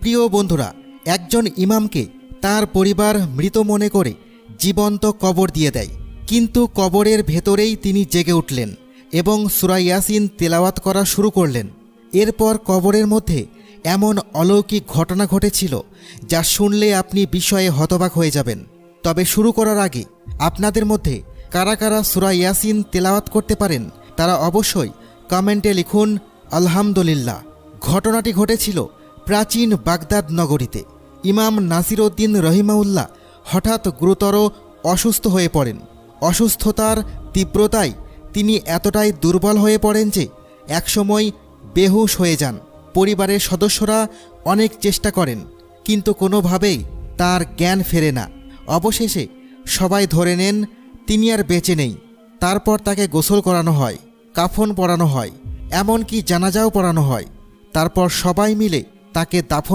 প্রিয় বন্ধুরা, একজন ইমামকে তার পরিবার মৃত মনে করে জীবন্ত কবর দিয়ে দেয়। কিন্তু কবরের ভেতরেই তিনি জেগে উঠলেন এবং সুরা ইয়াসিন তেলাওয়াত করা শুরু করলেন। এরপর কবরের মধ্যে এমন অলৌকিক ঘটনা ঘটেছিল যা শুনলে আপনি বিষয়ে হতবাক হয়ে যাবেন। তবে শুরু করার আগে আপনাদের মধ্যে কারা কারা সুরা ইয়াসিন তেলাওয়াত করতে পারেন, তারা অবশ্যই কমেন্টে লিখুন, আলহামদুলিল্লাহ। ঘটনাটি ঘটেছিল প্রাচীন বাগদাদ নগরীতে ইমাম নাসিরউদ্দিন রহিমাউল্লাহ হঠাৎ গুরুতর অসুস্থ হয়ে পড়েন। অসুস্থতার তীব্রতায় তিনি এতটাই দুর্বল হয়ে পড়েন যে একসময় বেহুশ হয়ে যান। পরিবারের সদস্যরা অনেক চেষ্টা করেন, কিন্তু কোনোভাবেই তার জ্ঞান ফেরে না। অবশেষে সবাই ধরে নেন, তিনি আর বেঁচে নেই। তারপর তাকে গোসল করানো হয়, কাফন পরানো হয়, এমনকি জানাজাও পড়ানো হয়। তারপর সবাই মিলে তাকে দাফন